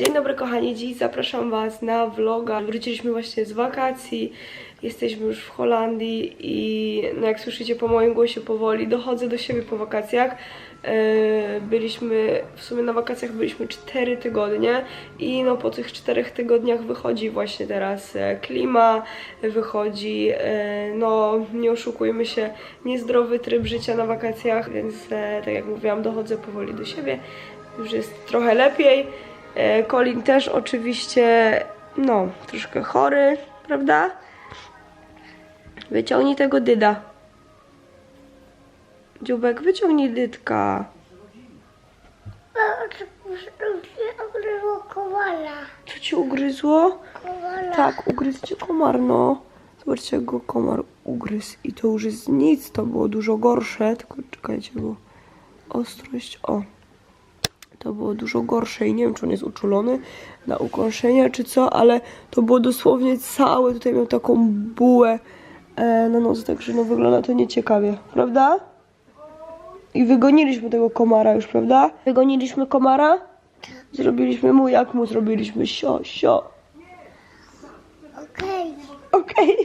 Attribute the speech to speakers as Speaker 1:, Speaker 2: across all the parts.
Speaker 1: Dzień dobry kochani, dziś zapraszam Was na vloga. Wróciliśmy właśnie z wakacji, jesteśmy już w Holandii i no jak słyszycie po moim głosie powoli dochodzę do siebie po wakacjach. Yy, Byliśmy, w sumie na wakacjach byliśmy 4 tygodnie i no po tych 4 tygodniach wychodzi właśnie teraz e, klima, wychodzi, e, no nie oszukujmy się, niezdrowy tryb życia na wakacjach, więc e, tak jak mówiłam dochodzę powoli do siebie. Już jest trochę lepiej. E, Colin też oczywiście, no, troszkę chory, prawda? Wyciągnij tego dyda. Dziubek, wyciągnij dydka.
Speaker 2: Ugryzło kowala.
Speaker 1: Co ci ugryzło?
Speaker 2: Kowala.
Speaker 1: Tak, ugryzł cię komar, no. Zobaczcie, jak go komar ugryzł. I to już jest nic, to było dużo gorsze. Tylko czekajcie, bo ostrość, o. To było dużo gorsze i nie wiem, czy on jest uczulony na ukąszenia, czy co, ale to było dosłownie całe. Tutaj miał taką bułę e, na nos, także no wygląda to nieciekawie, prawda? I wygoniliśmy tego komara już, prawda? Wygoniliśmy komara? Zrobiliśmy mu, jak mu zrobiliśmy? Sio, sio.
Speaker 2: Okej.
Speaker 1: Okej.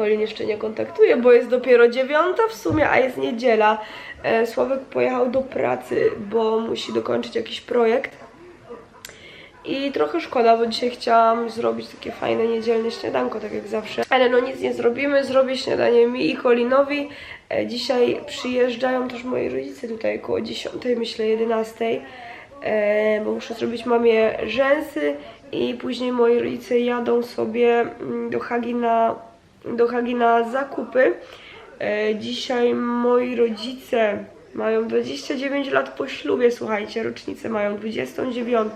Speaker 1: Colin jeszcze nie kontaktuje, bo jest dopiero dziewiąta w sumie, a jest niedziela. E, Sławek pojechał do pracy, bo musi dokończyć jakiś projekt. I trochę szkoda, bo dzisiaj chciałam zrobić takie fajne niedzielne śniadanko, tak jak zawsze. Ale no nic nie zrobimy, zrobię śniadanie mi i Colinowi. E, Dzisiaj przyjeżdżają też moi rodzice tutaj około 10, myślę 11 e, bo muszę zrobić mamie rzęsy i później moi rodzice jadą sobie mm, do Hagi na, do Hagi na zakupy. E, dzisiaj moi rodzice mają 29 lat po ślubie, słuchajcie, rocznicę mają 29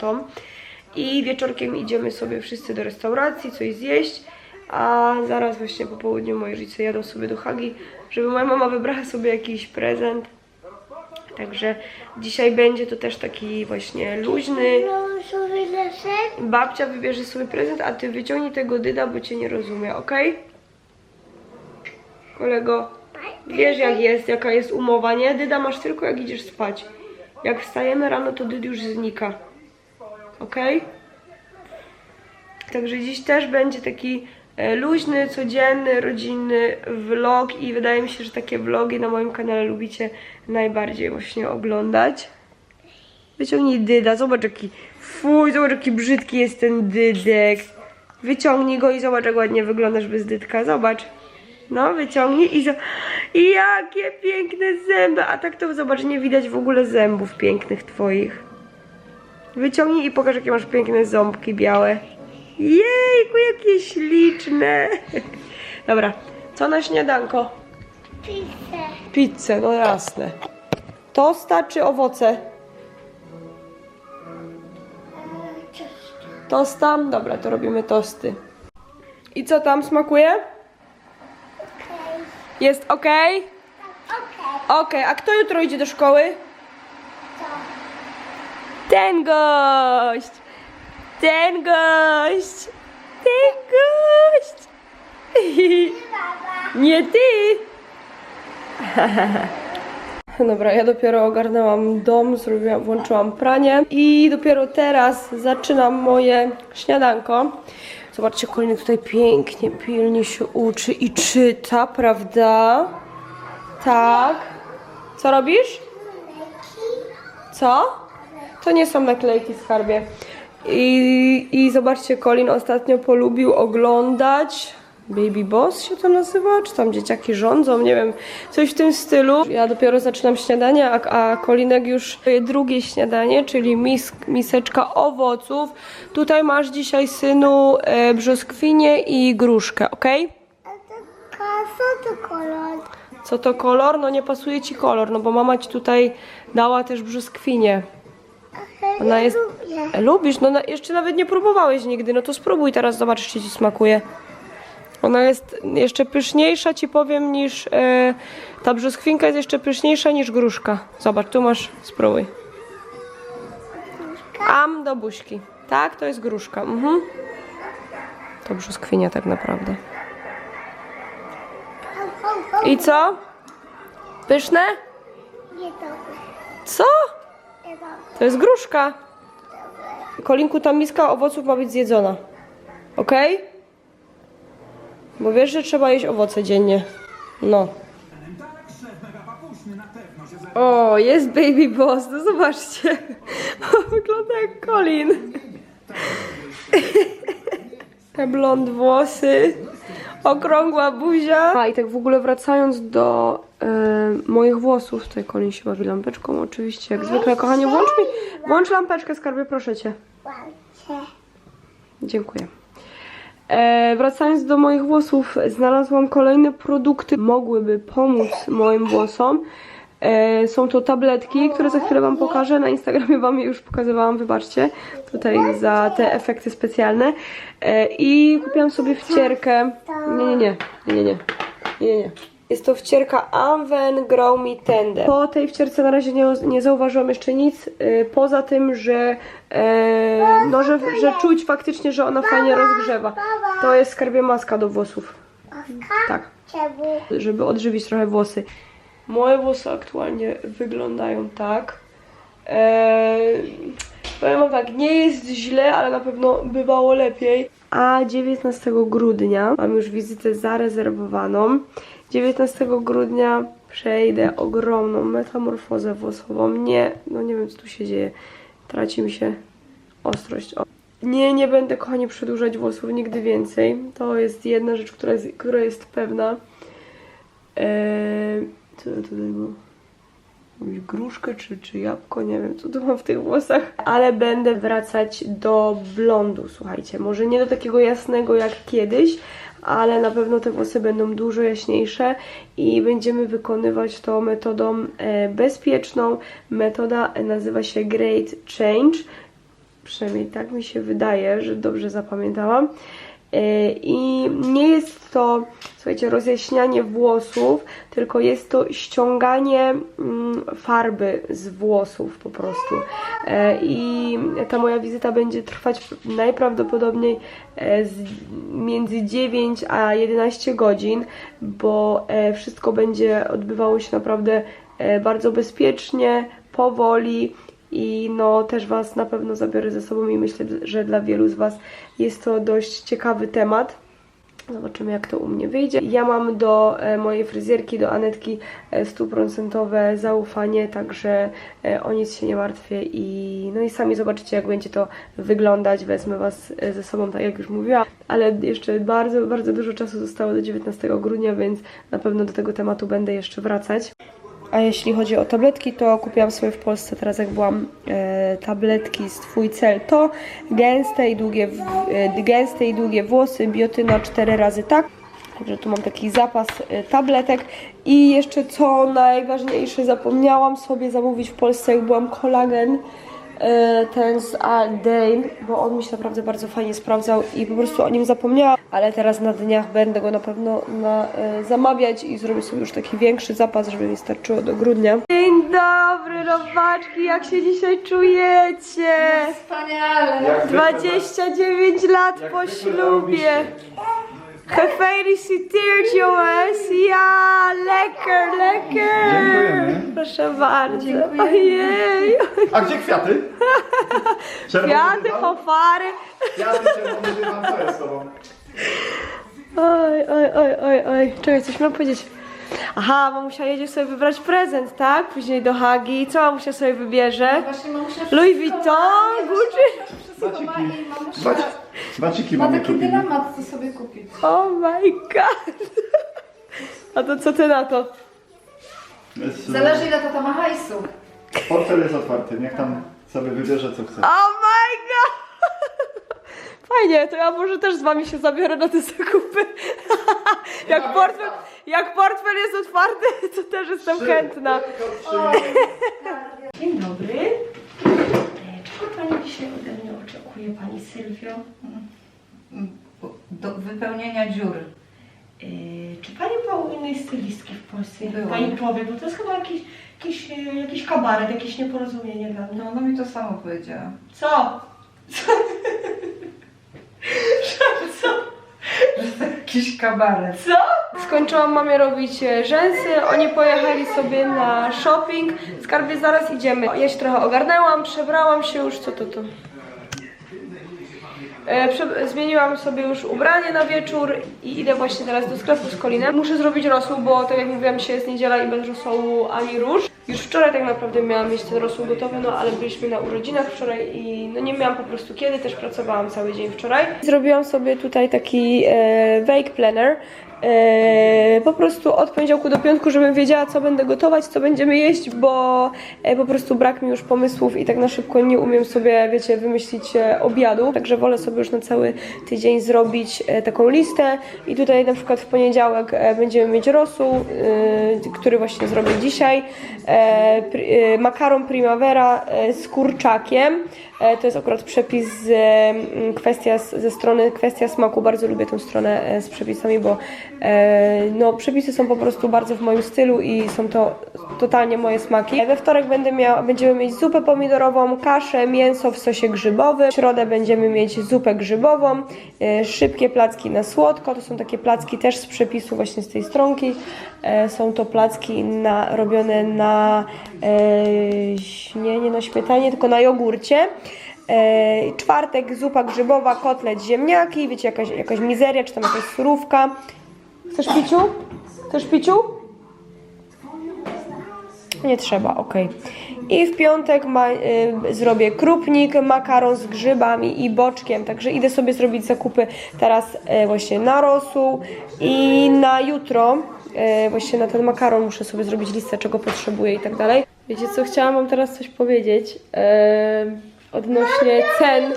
Speaker 1: i wieczorkiem idziemy sobie wszyscy do restauracji, coś zjeść, a zaraz właśnie po południu moi rodzice jadą sobie do Hagi, żeby moja mama wybrała sobie jakiś prezent. Także dzisiaj będzie to też taki właśnie luźny. Babcia wybierze sobie prezent, a ty wyciągnij tego dyda, bo cię nie rozumie, ok? Kolego, wiesz jak jest, jaka jest umowa, nie? Dyda masz tylko jak idziesz spać. Jak wstajemy rano, to dyd już znika. Ok? Także dziś też będzie taki e, luźny, codzienny, rodzinny vlog i wydaje mi się, że takie vlogi na moim kanale lubicie najbardziej właśnie oglądać. Wyciągnij dyda, zobacz jaki, fuj, zobacz jaki brzydki jest ten dydek. Wyciągnij go i zobacz jak ładnie wyglądasz bez dydka, zobacz. No, wyciągnij i I jakie piękne zęby, a tak to zobacz, nie widać w ogóle zębów pięknych twoich. Wyciągnij i pokaż jakie masz piękne ząbki białe. Jejku, jakie śliczne. Dobra, co na śniadanko?
Speaker 2: Pizzę.
Speaker 1: Pizzę, no jasne. Tosta czy owoce?
Speaker 2: E, Coś.
Speaker 1: Tosta? Dobra, to robimy tosty. I co tam smakuje?
Speaker 2: Okej.
Speaker 1: Jest ok?
Speaker 2: Okej.
Speaker 1: Ok, a kto jutro idzie do szkoły? Ten gość! Ten gość! Ten gość! Nie ty! Dobra, ja dopiero ogarnęłam dom, zrobiłam, włączyłam pranie i dopiero teraz zaczynam moje śniadanko. Zobaczcie, Kolinek tutaj pięknie, pilnie się uczy i czyta, prawda? Tak. Co robisz? Co? To nie są naklejki skarbie. I, I zobaczcie, Colin ostatnio polubił oglądać Baby Boss się to nazywa, czy tam dzieciaki rządzą, nie wiem, coś w tym stylu. Ja dopiero zaczynam śniadanie, a, a Kolinek już je drugie śniadanie, czyli mis, miseczka owoców. Tutaj masz dzisiaj, synu, e, brzoskwinię i gruszkę, ok?
Speaker 2: A to co to kolor?
Speaker 1: Co to kolor? No nie pasuje ci kolor, no bo mama ci tutaj dała też brzoskwinię. Ona jest... Lubisz? No na, jeszcze nawet nie próbowałeś nigdy, no to spróbuj teraz, zobacz, czy ci smakuje. Ona jest jeszcze pyszniejsza, ci powiem, niż... E, ta brzoskwinka jest jeszcze pyszniejsza niż gruszka. Zobacz, tu masz, spróbuj. Am do buźki. Tak, to jest gruszka. Mhm. To brzoskwinia tak naprawdę. I co? Pyszne? Co? To jest gruszka. Kolinku, ta miska owoców ma być zjedzona. Ok? Bo wiesz, że trzeba jeść owoce dziennie. No. O, jest baby boss, no zobaczcie. Wygląda jak Colin. Te blond włosy, okrągła buzia. A i tak w ogóle wracając do e, moich włosów, tutaj Colin się bawi lampeczką oczywiście, jak zwykle. Kochanie, włącz mi, włącz lampeczkę, skarbie, proszę Cię. Dziękuję. E, wracając do moich włosów, znalazłam kolejne produkty, mogłyby pomóc moim włosom. E, są to tabletki, które za chwilę Wam pokażę. Na Instagramie Wam je już pokazywałam, wybaczcie, tutaj za te efekty specjalne. E, I kupiłam sobie wcierkę. Nie, nie, nie, nie, nie, nie, nie, nie. Jest to wcierka Anwen Grow Me Tender. Po tej wcierce na razie nie, nie zauważyłam jeszcze nic, y, poza tym, że, e, no, że, że czuć faktycznie, że ona fajnie rozgrzewa. To jest skarbie maska do włosów. Tak, żeby odżywić trochę włosy. Moje włosy aktualnie wyglądają tak. E, powiem wam tak, nie jest źle, ale na pewno bywało lepiej. A 19 grudnia mam już wizytę zarezerwowaną. 19 grudnia przejdę ogromną metamorfozę włosową. Nie, no nie wiem co tu się dzieje. Traci mi się ostrość. O. Nie, nie będę kochani przedłużać włosów nigdy więcej. To jest jedna rzecz, która jest, która jest pewna. Eee, co ja tutaj? Jakąś gruszkę czy, czy jabłko, nie wiem co tu mam w tych włosach. Ale będę wracać do blondu, słuchajcie. Może nie do takiego jasnego jak kiedyś, ale na pewno te włosy będą dużo jaśniejsze i będziemy wykonywać to metodą e, bezpieczną. Metoda nazywa się Great Change. Przynajmniej tak mi się wydaje, że dobrze zapamiętałam. E, I nie jest to, słuchajcie, rozjaśnianie włosów, tylko jest to ściąganie mm, farby z włosów po prostu. E, I ta moja wizyta będzie trwać najprawdopodobniej e, między 9 a 11 godzin, bo e, wszystko będzie odbywało się naprawdę bardzo bezpiecznie, powoli i no też Was na pewno zabiorę ze sobą i myślę, że dla wielu z Was jest to dość ciekawy temat. Zobaczymy jak to u mnie wyjdzie. Ja mam do e, mojej fryzjerki, do Anetki e, stuprocentowe zaufanie, także e, o nic się nie martwię i no i sami zobaczycie jak będzie to wyglądać. Wezmę Was ze sobą, tak jak już mówiłam, ale jeszcze bardzo, bardzo dużo czasu zostało do 19 grudnia, więc na pewno do tego tematu będę jeszcze wracać. A jeśli chodzi o tabletki, to kupiłam sobie w Polsce teraz jak byłam e, tabletki z Twój cel to gęste i długie, e, gęste i długie włosy, biotyna 4 razy tak. Także tu mam taki zapas e, tabletek. I jeszcze co najważniejsze zapomniałam sobie zamówić w Polsce jak byłam kolagen ten z Aldane, bo on mi się naprawdę bardzo fajnie sprawdzał i po prostu o nim zapomniałam, ale teraz na dniach będę go na pewno na, e, zamawiać i zrobię sobie już taki większy zapas, żeby mi starczyło do grudnia. Dzień dobry, robaczki, jak się dzisiaj czujecie?
Speaker 3: Wspaniale!
Speaker 1: 29 lat po ślubie. Gefeliciteerd jongens. Ja, lekker, lekker.
Speaker 3: Dziękujemy.
Speaker 1: Proszę bardzo. Ojej.
Speaker 3: A gdzie kwiaty? Czerwony
Speaker 1: Kwiaty, fanfary.
Speaker 3: Kwiaty, czerwony dywan, co jest z tobą?
Speaker 1: Oj, oj, oj, oj, oj. Czekaj, coś miałam powiedzieć. Aha, mamusia jedzie sobie wybrać prezent, tak? Później do Hagi. Co mamusia sobie wybierze?
Speaker 4: Właśnie mamusia
Speaker 1: Louis Vuitton, Gucci.
Speaker 4: Ma i
Speaker 3: Baci, baciki
Speaker 4: ma
Speaker 3: mamy
Speaker 4: taki
Speaker 3: kupili.
Speaker 4: dylemat, co sobie kupić.
Speaker 1: Oh my god. A to co ty na to?
Speaker 3: Jest,
Speaker 4: Zależy ile tata ma hajsu.
Speaker 3: Portfel jest otwarty, niech tam sobie wybierze co chce.
Speaker 1: Oh my god! Fajnie, to ja może też z wami się zabiorę na te zakupy. jak, portfel, jak portfel jest otwarty, to też jestem chętna. Dzień dobry. Czego pani dzisiaj ode mnie oczekuje, pani Sylwio?
Speaker 5: do wypełnienia dziur.
Speaker 1: Yy, czy pani była u innej stylistki w Polsce?
Speaker 5: Byłam.
Speaker 1: Pani powie, bo to jest chyba jakiś, jakiś, yy, jakiś kabaret, jakieś nieporozumienie dla mnie.
Speaker 5: No, ona mi to samo powiedziała.
Speaker 1: Co?
Speaker 5: Jakiś kabaret.
Speaker 1: Co? Skończyłam mamie robić e, rzęsy, oni pojechali sobie na shopping. Skarbie zaraz idziemy. Ja się trochę ogarnęłam, przebrałam się już, co to to? E, zmieniłam sobie już ubranie na wieczór i idę właśnie teraz do sklepu z Kolinem. Muszę zrobić rosół, bo tak jak mówiłam, dzisiaj jest niedziela i bez rosołu ani róż. Już wczoraj tak naprawdę miałam mieć ten rosół gotowy, no ale byliśmy na urodzinach wczoraj i no nie miałam po prostu kiedy, też pracowałam cały dzień wczoraj. Zrobiłam sobie tutaj taki e, wake planner. E, po prostu od poniedziałku do piątku, żebym wiedziała, co będę gotować, co będziemy jeść, bo e, po prostu brak mi już pomysłów i tak na szybko nie umiem sobie, wiecie, wymyślić e, obiadu. Także wolę sobie już na cały tydzień zrobić taką listę. I tutaj na przykład w poniedziałek będziemy mieć rosół, który właśnie zrobię dzisiaj. Makaron primavera z kurczakiem. To jest akurat przepis z, mm, kwestia ze strony kwestia smaku. Bardzo lubię tę stronę z przepisami, bo no, przepisy są po prostu bardzo w moim stylu i są to totalnie moje smaki. E, We wtorek będę miała, będziemy mieć zupę pomidorową, kaszę, mięso w sosie grzybowym. W środę będziemy mieć zupę grzybową, e, szybkie placki na słodko. To są takie placki też z przepisu właśnie z tej stronki. E, Są to placki na, robione na e, nie, nie na śmietanie, tylko na jogurcie. E, czwartek zupa grzybowa, kotlet, ziemniaki, wiecie, jakaś, jakaś mizeria, czy tam jakaś surówka. Chcesz piciu? Chcesz piciu? Nie trzeba, ok. I w piątek ma, y, zrobię krupnik, makaron z grzybami i boczkiem, także idę sobie zrobić zakupy teraz y, właśnie na rosół i na jutro, y, właśnie na ten makaron muszę sobie zrobić listę, czego potrzebuję i tak dalej. Wiecie co, chciałam wam teraz coś powiedzieć y, odnośnie cen,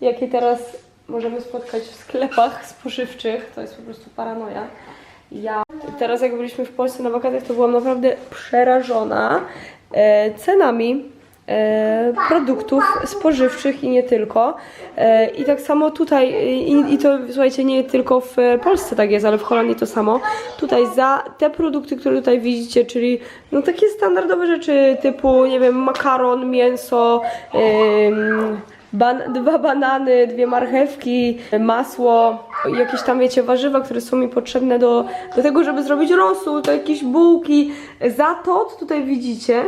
Speaker 1: jakie teraz możemy spotkać w sklepach spożywczych, to jest po prostu paranoja. Ja teraz jak byliśmy w Polsce na wakacjach, to byłam naprawdę przerażona e, cenami e, produktów spożywczych i nie tylko. E, I tak samo tutaj, i, i to słuchajcie, nie tylko w Polsce tak jest, ale w Holandii to samo. Tutaj za te produkty, które tutaj widzicie, czyli no takie standardowe rzeczy typu, nie wiem, makaron, mięso, ym, Ban dwa banany, dwie marchewki, masło, jakieś tam, wiecie, warzywa, które są mi potrzebne do, do tego, żeby zrobić rosół, to jakieś bułki. Za to, co tutaj widzicie,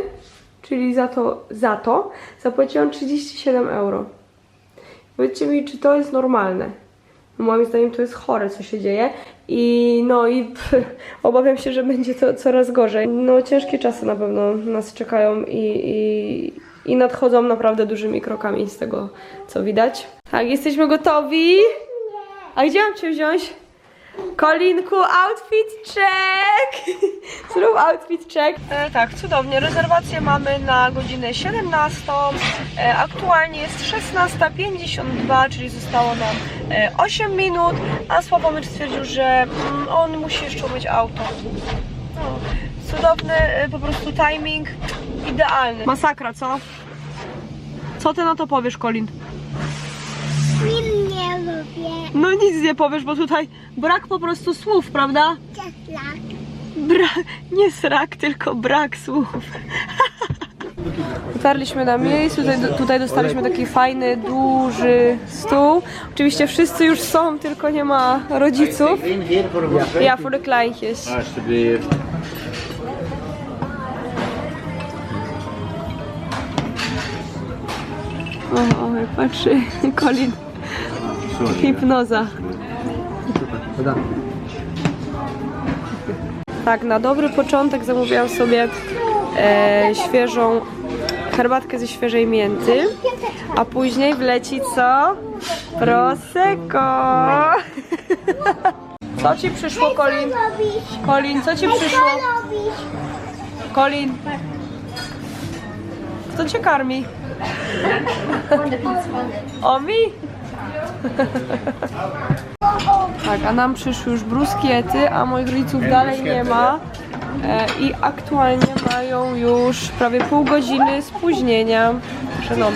Speaker 1: czyli za to, za to, zapłaciłam 37 euro. Powiedzcie mi, czy to jest normalne? Moim zdaniem to jest chore, co się dzieje i no i pff, obawiam się, że będzie to coraz gorzej. No ciężkie czasy na pewno nas czekają i, i, i nadchodzą naprawdę dużymi krokami z tego, co widać. Tak, jesteśmy gotowi. A gdzie mam Cię wziąć? Kolinku, outfit check! Zrób outfit check. E, tak, cudownie. Rezerwację mamy na godzinę 17. E, aktualnie jest 16.52, czyli zostało nam e, 8 minut, a Sławomir stwierdził, że mm, on musi jeszcze umyć auto. No, cudowny e, po prostu timing, idealny. Masakra, co? Co ty na to powiesz, Kolin?
Speaker 2: Film nie lubię.
Speaker 1: No nic nie powiesz, bo tutaj brak po prostu słów, prawda?
Speaker 2: Cieslak.
Speaker 1: Brak, nie srak, tylko brak słów. Dotarliśmy na miejsce, tutaj, tutaj dostaliśmy taki fajny, duży stół. Oczywiście wszyscy już są, tylko nie ma rodziców. Ja, voor de kleintjes.
Speaker 6: Alsjeblieft.
Speaker 1: Patrzy, Colin. Hipnoza. Tak, na dobry początek zamówiłam sobie e, świeżą herbatkę ze świeżej mięty, a później wleci co? Prosecco. Co ci przyszło, Colin? Colin, co ci przyszło? Colin. Kto cię karmi? Omi? Tak, a nam przyszły już bruskiety, a moich rodziców dalej nie ma. E, I aktualnie mają już prawie pół godziny spóźnienia. No,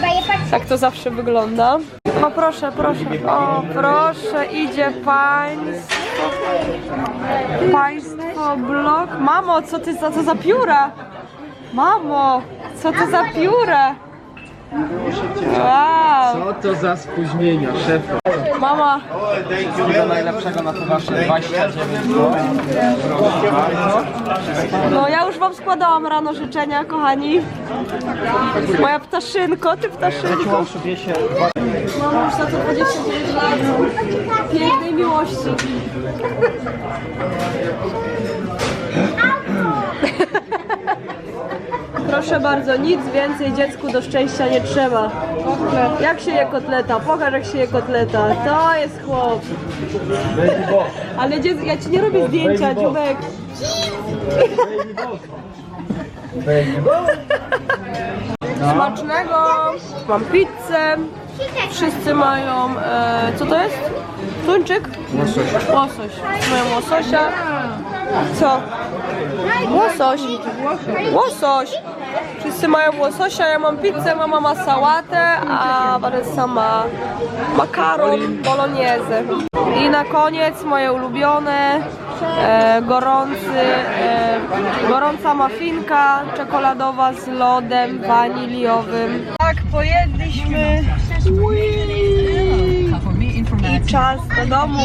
Speaker 1: tak to zawsze wygląda. O proszę, proszę. O proszę, idzie państwo. Państwo blok. Mamo, co ty za to za pióra? Mamo, co to za pióra? Wow,
Speaker 7: Co to za spóźnienia, szefa?
Speaker 1: mama,
Speaker 7: Wszystkiego najlepszego na te wasze 29
Speaker 1: no ja już wam składałam rano życzenia, kochani. Moja ptaszynko, ty ptaszynko. Mam już za to 29 lat pięknej miłości. Proszę bardzo, nic więcej dziecku do szczęścia nie trzeba. Jak się je kotleta? Pokaż jak się je kotleta. To jest chłop. Ale dziec... ja ci nie robię zdjęcia, dziubek. Smacznego. Mam pizzę. Wszyscy mają, e, co to jest? Tuńczyk? Łosoś. Łosoś. Mają łososia. Co? Łosoś. Łosoś. Wszyscy mają łososia, ja mam pizzę, mama ma sałatę, a Vanessa ma makaron bolognese. I na koniec moje ulubione, e, gorący, e, gorąca mafinka czekoladowa z lodem waniliowym. Tak, pojedliśmy. I czas do domu.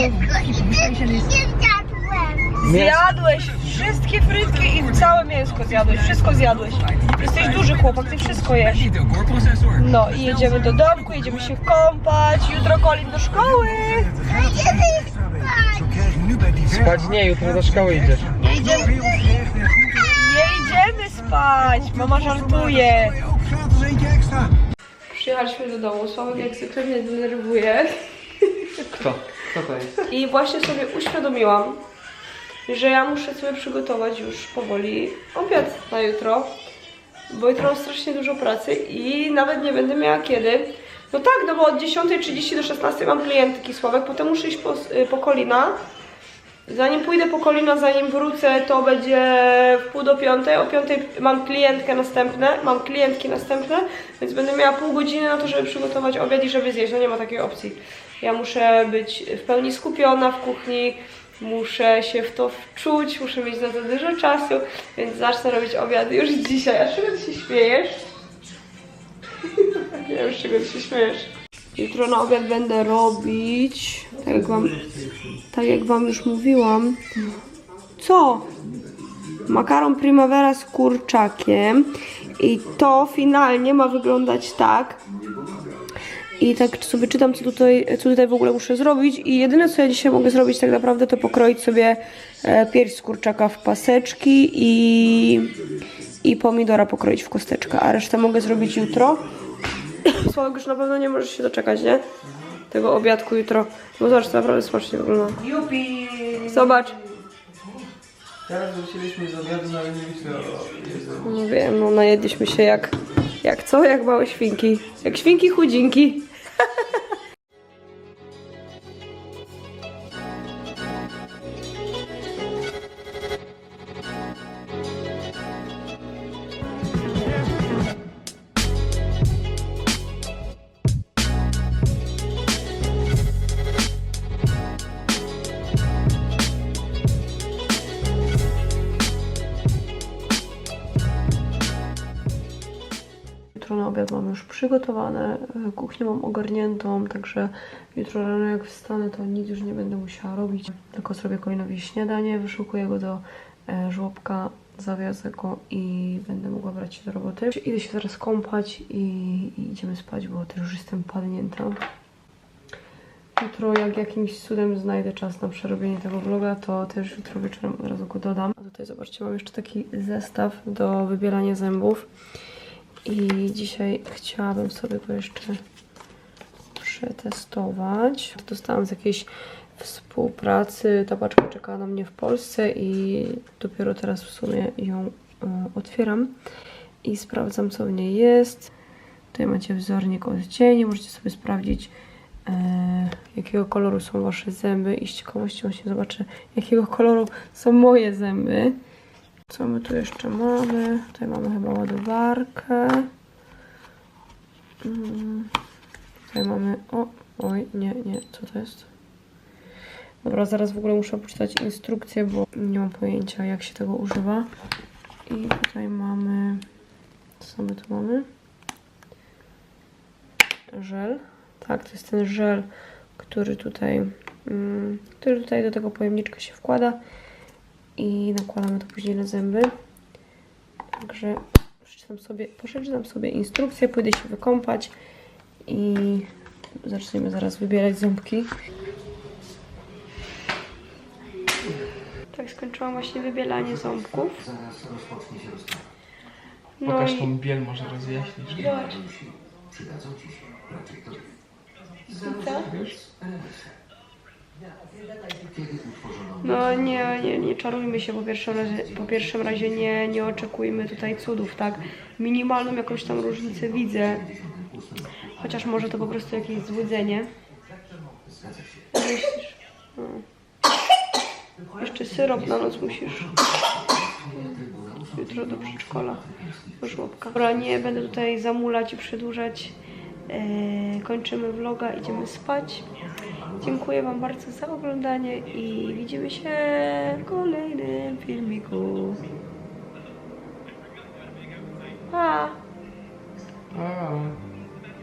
Speaker 1: Zjadłeś wszystkie frytki i całe mięsko zjadłeś. Wszystko zjadłeś. Jesteś duży chłopak, ty wszystko jesz. No i jedziemy do domku, jedziemy się kąpać. Jutro Colin do szkoły.
Speaker 7: Spać nie, jutro do szkoły idziesz.
Speaker 1: Nie idziemy, nie idziemy spać. Mama żartuje. Przyjechaliśmy do domu. Sławek jak zwykle mnie denerwuje.
Speaker 7: Kto? Kto to jest?
Speaker 1: I właśnie sobie uświadomiłam, że ja muszę sobie przygotować już powoli obiad na jutro, bo jutro mam strasznie dużo pracy i nawet nie będę miała kiedy. No tak, no bo od 10.30 do 16.00 mam klientki Sławek, potem muszę iść po, y, po Kolina. Zanim pójdę po Kolina, zanim wrócę, to będzie w pół do piątej. O piątej mam klientkę następne, mam klientki następne, więc będę miała pół godziny na to, żeby przygotować obiad i żeby zjeść. No nie ma takiej opcji. Ja muszę być w pełni skupiona w kuchni, muszę się w to wczuć, muszę mieć na to dużo czasu, więc zacznę robić obiad już dzisiaj. A czego ty się śmiejesz? nie wiem, z czego ty się śmiejesz. Jutro na obiad będę robić, tak jak wam, tak jak wam już mówiłam. Co? Makaron primavera z kurczakiem i to finalnie ma wyglądać tak, i tak sobie czytam, co tutaj, co tutaj w ogóle muszę zrobić. I jedyne, co ja dzisiaj mogę zrobić tak naprawdę, to pokroić sobie e, pierś z kurczaka w paseczki i, i pomidora pokroić w kosteczkę. A resztę mogę zrobić jutro. Sławek już na pewno nie możesz się doczekać, nie? Tego obiadku jutro. Bo zobacz, to naprawdę smacznie wygląda.
Speaker 5: Jupi!
Speaker 1: Zobacz.
Speaker 7: Teraz wróciliśmy z obiadu, no ale nie myślę o Jezu.
Speaker 1: No wiem, no najedliśmy się jak, jak co? Jak małe świnki. Jak świnki chudzinki. Obiad mam już przygotowane, e, kuchnię mam ogarniętą, także jutro rano jak wstanę, to nic już nie będę musiała robić. Tylko zrobię Kolinowi śniadanie, wyszukuję go do e, żłobka, zawiozę go i będę mogła brać się do roboty. Idę się zaraz kąpać i, i idziemy spać, bo też już jestem padnięta. Jutro jak jakimś cudem znajdę czas na przerobienie tego vloga, to też jutro wieczorem od razu go dodam. A tutaj zobaczcie, mam jeszcze taki zestaw do wybierania zębów. I dzisiaj chciałabym sobie go jeszcze przetestować. Dostałam z jakiejś współpracy. Ta paczka czekała na mnie w Polsce i dopiero teraz w sumie ją e, otwieram i sprawdzam co w niej jest. Tutaj macie wzornik odcieni, możecie sobie sprawdzić e, jakiego koloru są wasze zęby i z ciekawości właśnie zobaczę jakiego koloru są moje zęby. Co my tu jeszcze mamy? Tutaj mamy chyba ładowarkę. Mm, Tutaj mamy. O, oj, nie, nie, co to jest? Dobra, zaraz w ogóle muszę poczytać instrukcję, bo nie mam pojęcia, jak się tego używa. I tutaj mamy. Co my tu mamy? Żel. Tak, to jest ten żel, który tutaj, mm, który tutaj do tego pojemniczka się wkłada i nakładamy to później na zęby. Także przeczytam sobie, przeczytam sobie instrukcję, pójdę się wykąpać i Zaczniemy zaraz wybierać ząbki. Tak, skończyłam właśnie wybielanie ząbków. No
Speaker 7: Pokaż
Speaker 1: i
Speaker 7: tą biel, może rozjaśnisz.
Speaker 1: zobacz. Co? No nie, nie, nie czarujmy się po pierwszym razie, po pierwszym razie nie, nie oczekujmy tutaj cudów, tak? Minimalną jakąś tam różnicę widzę. Chociaż może to po prostu jakieś złudzenie. No. Jeszcze syrop na noc musisz. Jutro do przedszkola. Do żłobka. Dobra, nie będę tutaj zamulać i przedłużać. Eee, kończymy vloga, idziemy spać. Dziękuję Wam bardzo za oglądanie i widzimy się w kolejnym filmiku. Pa!
Speaker 7: A.